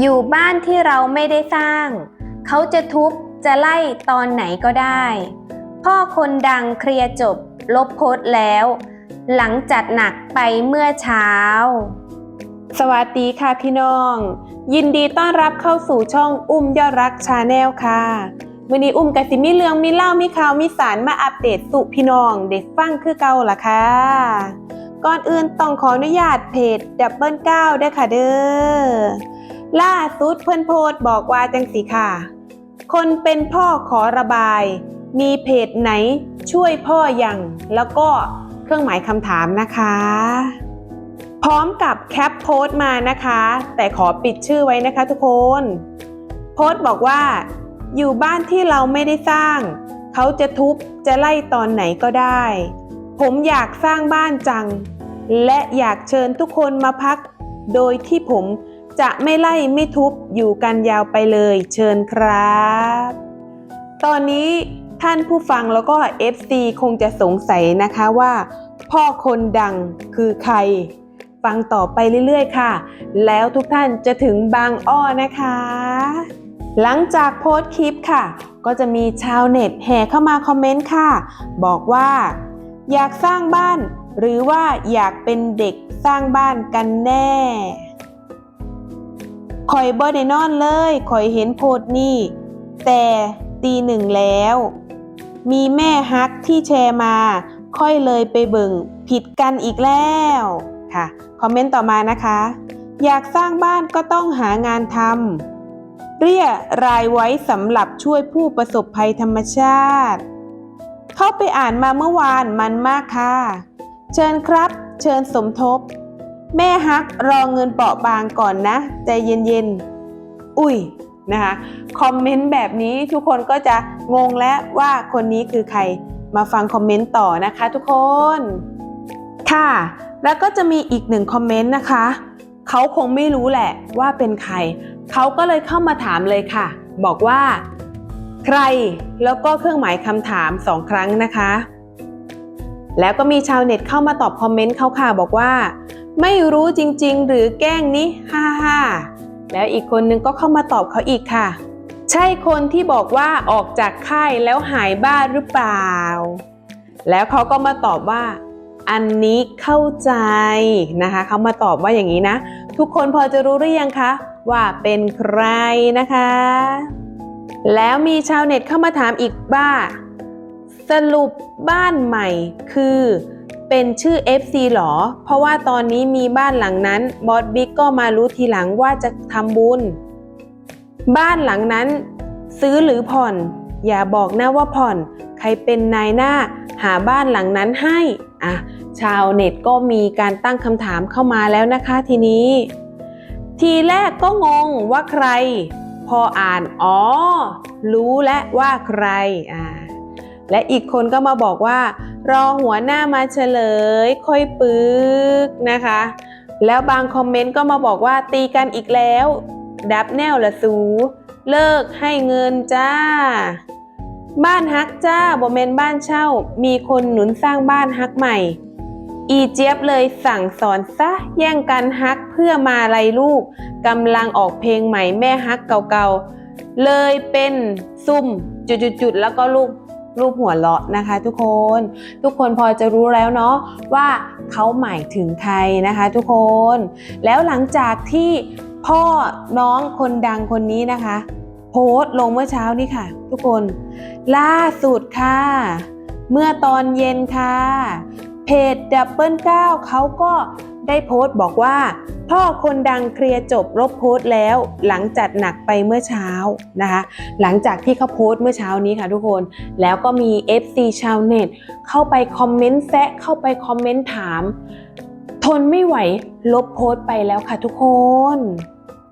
อยู่บ้านที่เราไม่ได้สร้าง เขาจะทุบจะไล่ตอนไหนก็ได้ พ่อคนดังเคลียร์จบ ลบโพสต์แล้ว หลังจัดหนักไปเมื่อเช้า สวัสดีค่ะพี่น้อง ยินดีต้อนรับเข้าสู่ช่องอุ้มยอดรักชาแนลค่ะวันนี้อุ้มกสิมีเรื่องมีเล่ามีข่าวมีสารมาอัปเดตสู่พี่น้องเด็กฟังคือเก่าล่ะค่ะก่อนอื่นต้องขออนุญาตเพจดับเบิลเก้าด้วยค่ะเด้อ ล่าสุดเพื่อนโพสบอกว่าจังสีค่ะ คนเป็นพ่อขอระบาย มีเพจไหนช่วยพ่อยังแล้วก็เครื่องหมายคำถามนะคะ พร้อมกับแคปโพสต์มานะคะ แต่ขอปิดชื่อไว้นะคะทุกคน โพสต์บอกว่า อยู่บ้านที่เราไม่ได้สร้าง เขาจะทุบจะไล่ตอนไหนก็ได้ ผมอยากสร้างบ้านจัง และอยากเชิญทุกคนมาพัก โดยที่ผม จะไม่ไล่ไม่ทุบอยู่กันยาวไปเลยเชิญครับ ตอนนี้ท่านผู้ฟังแล้วก็ FC คงจะสงสัยนะคะว่า พ่อคนดังคือใคร ฟังต่อไปเรื่อยๆ ค่ะ แล้วทุกท่านจะถึงบางอ้อนะคะ หลังจากโพสต์คลิปค่ะ ก็จะมีชาวเน็ตแห่เข้ามาคอมเมนต์ค่ะ บอกว่า อยากสร้างบ้าน หรือว่าอยากเป็นเด็กสร้างบ้านกันแน่ คอยบ่ได้นอนเลยคอยเห็นโพสต์นี่ แต่ตีหนึ่งแล้ว มีแม่ฮักที่แชร์มา ค่อยเลยไปเบิ่งผิดกันอีกแล้วค่ะ คอมเมนต์ต่อมานะคะ อยากสร้างบ้านก็ต้องหางานทำเรียรายไว้สำหรับช่วยผู้ประสบภัยธรรมชาติ เข้าไปอ่านมาเมื่อวานมันมากค่ะ เชิญครับ เชิญสมทบ แม่ฮักรอเงินเปราะบางก่อนนะใจเย็นๆ อุ้ยนะคะคอมเมนต์แบบนี้ทุกคนก็จะงงแล้วว่าคนนี้คือใครมาฟังคอมเมนต์ต่อนะคะทุกคนค่ะ แล้วก็จะมีอีกหนึ่งคอมเมนต์นะคะ เขาคงไม่รู้แหละว่าเป็นใคร เขาก็เลยเข้ามาถามเลยค่ะ บอกว่า ใครแล้วก็เครื่องหมายคำถามสองครั้งนะคะ แล้วก็มีชาวเน็ตเข้ามาตอบคอมเมนต์เขาค่ะบอกว่า ไม่รู้จริง ๆ หรือแกล้งนี้ฮ่าฮ่าแล้วอีกคนนึงก็เข้ามาตอบเขาอีกค่ะ ใช่คนที่บอกว่าออกจากค่ายแล้วหายบ้าหรือเปล่า แล้วเขาก็มาตอบว่า อันนี้เข้าใจนะคะเขามาตอบว่าอย่างนี้นะ ทุกคนพอจะรู้หรือยังคะว่าเป็นใครนะคะ แล้วมีชาวเน็ตเข้ามาถามอีกว่า สรุปบ้านใหม่คือเป็นชื่อ FC หรอ เพราะว่าตอนนี้มีบ้านหลังนั้นบอสบิ๊กก็มารู้ทีหลังว่าจะทำบุญ บ้านหลังนั้น ซื้อหรือผ่อน อย่าบอกนะว่าผ่อน ใครเป็นนายหน้า หาบ้านหลังนั้นให้ อะ ชาวเน็ตก็มีการตั้งคำถามเข้ามาแล้วนะคะทีนี้ ทีแรกก็งงว่าใคร พออ่าน อ๋อ รู้และว่าใคร อ่า และอีกคนก็มาบอกว่า รอหัวหน้ามาเฉลย ค่อยปึกนะคะ แล้วบางคอมเมนต์ก็มาบอกว่าตีกันอีกแล้ว ดับแนวละสู เลิกให้เงินจ้า บ้านฮักจ้าบ่เมนบ้านเช่า มีคนหนุนสร้างบ้านฮักใหม่ อีเจี๊ยบเลยสั่งสอนซะแย่งกันฮักเพื่อมาไลยลูกกำลังออกเพลงใหม่แม่ฮักเก่าๆเลยเป็นซุ่มจุดๆแล้วก็รูป รูปหัวเราะนะคะ ทุกคน ทุกคนพอจะรู้แล้วเนาะว่าเขาหมายถึงใครนะคะ ทุกคน แล้วหลังจากที่พ่อน้องคนดังคนนี้นะคะ โพสต์ลงเมื่อเช้านี้ค่ะ ทุกคน ล่าสุดค่ะ เมื่อตอนเย็นค่ะ เพจดับเบิลเก้าเขาก็ ได้โพสต์บอกว่า พ่อคนดังเคลียร์จบลบโพสต์แล้ว หลังจัดหนักไปเมื่อเช้านะคะ หลังจากที่เขาโพสต์เมื่อเช้านี้ค่ะทุกคน แล้วก็มี FC ชาวเน็ตเข้าไปคอมเมนต์แซะเข้าไปคอมเมนต์ถาม ทนไม่ไหวลบโพสต์ไปแล้วค่ะทุกคน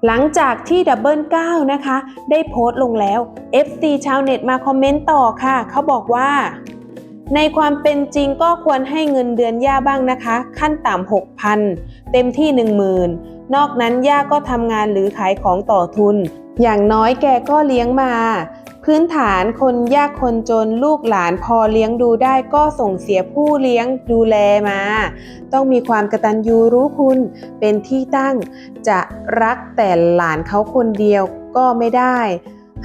หลังจากที่ดับเบิลเก้านะคะ ได้โพสต์ลงแล้ว FC ชาวเน็ตมาคอมเมนต์ต่อค่ะ เขาบอกว่า ในความเป็นจริงก็ควรให้เงินเดือนย่าบ้างนะคะ ขั้นต่ำ6,000 เต็มที่ 10,000 นอกนั้นย่าก็ทำงานหรือขายของต่อทุน อย่างน้อยแกก็เลี้ยงมา พื้นฐานคนยากคนจนลูกหลานพอเลี้ยงดูได้ก็ส่งเสียผู้เลี้ยงดูแลมา ต้องมีความกตัญญูรู้คุณเป็นที่ตั้ง จะรักแต่หลานเขาคนเดียวก็ไม่ได้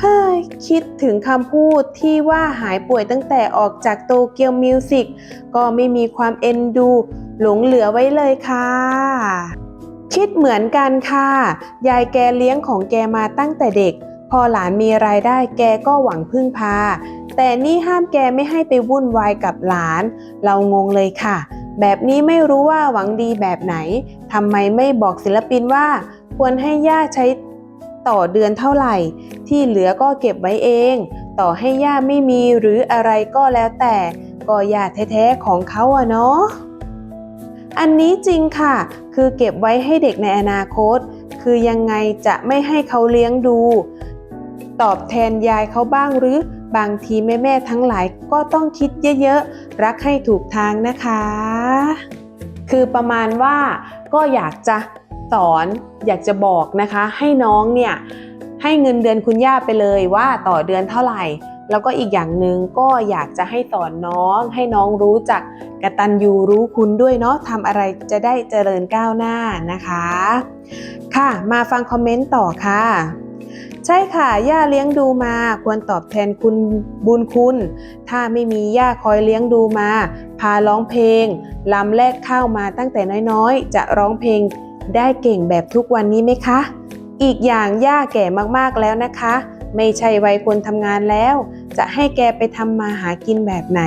ฮ้ยคิดถึงคำพูดที่ว่าหายป่วยตั้งแต่ออกจากโตเกียวมิวสิกก็ไม่มีความเอ็นดู หลงเหลือไว้เลยค่ะ คิดเหมือนกันค่ะ ยายแกเลี้ยงของแกมาตั้งแต่เด็ก พอหลานมีรายได้แกก็หวังพึ่งพา แต่นี่ห้ามแกไม่ให้ไปวุ่นวายกับหลาน เรางงเลยค่ะ แบบนี้ไม่รู้ว่าหวังดีแบบไหนทำไมไม่บอกศิลปินว่า ควรให้ย่าใช้ ต่อเดือนเท่าไหร่ ที่เหลือก็เก็บไว้เอง ต่อให้ย่าไม่มีหรืออะไรก็แล้วแต่ ก็ย่าแท้ๆของเขาอะเนาะอันนี้จริงค่ะ คือเก็บไว้ให้เด็กในอนาคต คือยังไงจะไม่ให้เขาเลี้ยงดู ตอบแทนยายเขาบ้างหรือบางทีแม่ๆทั้งหลายก็ต้องคิดเยอะๆ รักให้ถูกทางนะคะ คือประมาณว่าก็อยากจะ สอนอยากจะบอกนะคะ ให้น้องเนี่ยให้เงินเดือนคุณย่าไปเลยว่าต่อเดือนเท่าไหร่ แล้วก็อีกอย่างหนึ่งก็อยากจะให้สอนน้อง ให้น้องรู้จักกตัญญูรู้คุณด้วยเนาะทำอะไรจะได้เจริญก้าวหน้านะคะ ค่ะมาฟังคอมเมนต์ต่อค่ะใช่ค่ะ ย่าเลี้ยงดูมาควรตอบแทนคุณบุญคุณ ถ้าไม่มีย่าคอยเลี้ยงดูมา พาร้องเพลงลำแรกข้าวมาตั้งแต่น้อยๆ จะร้องเพลง ได้เก่งแบบทุกวันนี้ไหมคะ อีกอย่างย่าแก่มากๆแล้วนะคะ ไม่ใช่วัยคนทำงานแล้ว จะให้แกไปทำมาหากินแบบไหน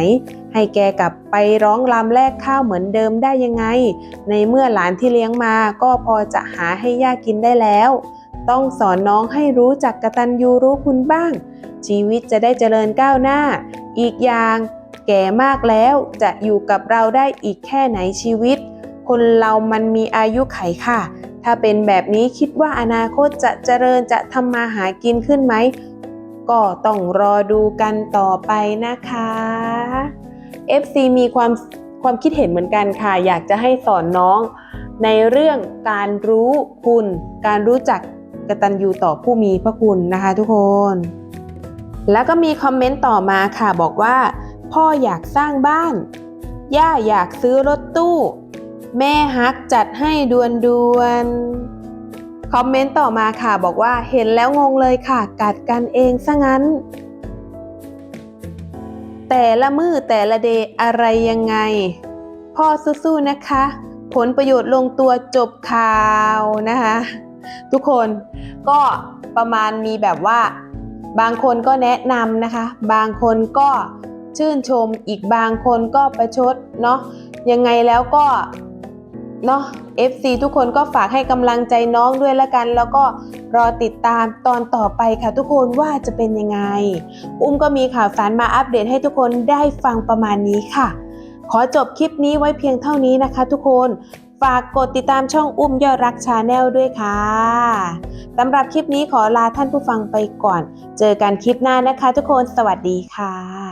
ให้แกกลับไปร้องรำแลกข้าวเหมือนเดิมได้ยังไง ในเมื่อหลานที่เลี้ยงมาก็พอจะหาให้ย่ากินได้แล้ว ต้องสอนน้องให้รู้จักกตัญญูรู้คุณบ้าง ชีวิตจะได้เจริญก้าวหน้า อีกอย่างแก่มากแล้วจะอยู่กับเราได้อีกแค่ไหนชีวิต คนเรามันมีอายุไขค่ะ ถ้าเป็นแบบนี้คิดว่าอนาคตจะเจริญจะทำมาหากินขึ้นไหม ก็ต้องรอดูกันต่อไปนะคะ FC มีความความคิดเห็นเหมือนกันค่ะ อยากจะให้สอนน้อง ในเรื่องการรู้คุณ การรู้จักกตัญญูต่อผู้มีพระคุณนะคะทุกคน แล้วก็มีคอมเมนต์ต่อมาค่ะบอกว่า พ่ออยากสร้างบ้าน ย่าอยากซื้อรถตู้ แม่ฮักจัดให้ดวนดวนคอมเมนต์ต่อมาค่ะบอกว่าเห็นแล้วงงเลยค่ะ กัดกันเองซะงั้น แต่ละมือแต่ละเดย์อะไรยังไง พ่อสู้ๆนะคะ ผลประโยชน์ลงตัวจบข่าวนะคะ ทุกคนก็ประมาณมีแบบว่า บางคนก็แนะนำนะคะ บางคนก็ชื่นชมอีกบางคนก็ประชดเนาะยังไงแล้วก็ เนาะ FC ทุกคนก็ฝากให้กำลังใจน้องด้วยละกัน แล้วก็รอติดตามตอนต่อไปค่ะทุกคนว่าจะเป็นยังไง อุ้มก็มีข่าวสารมาอัปเดตให้ทุกคนได้ฟังประมาณนี้ค่ะ ขอจบคลิปนี้ไว้เพียงเท่านี้นะคะทุกคนฝากกดติดตามช่องอุ้มยอดรักชาแนลด้วยค่ะสำหรับคลิปนี้ขอลาท่านผู้ฟังไปก่อน เจอกันคลิปหน้านะคะทุกคนสวัสดีค่ะ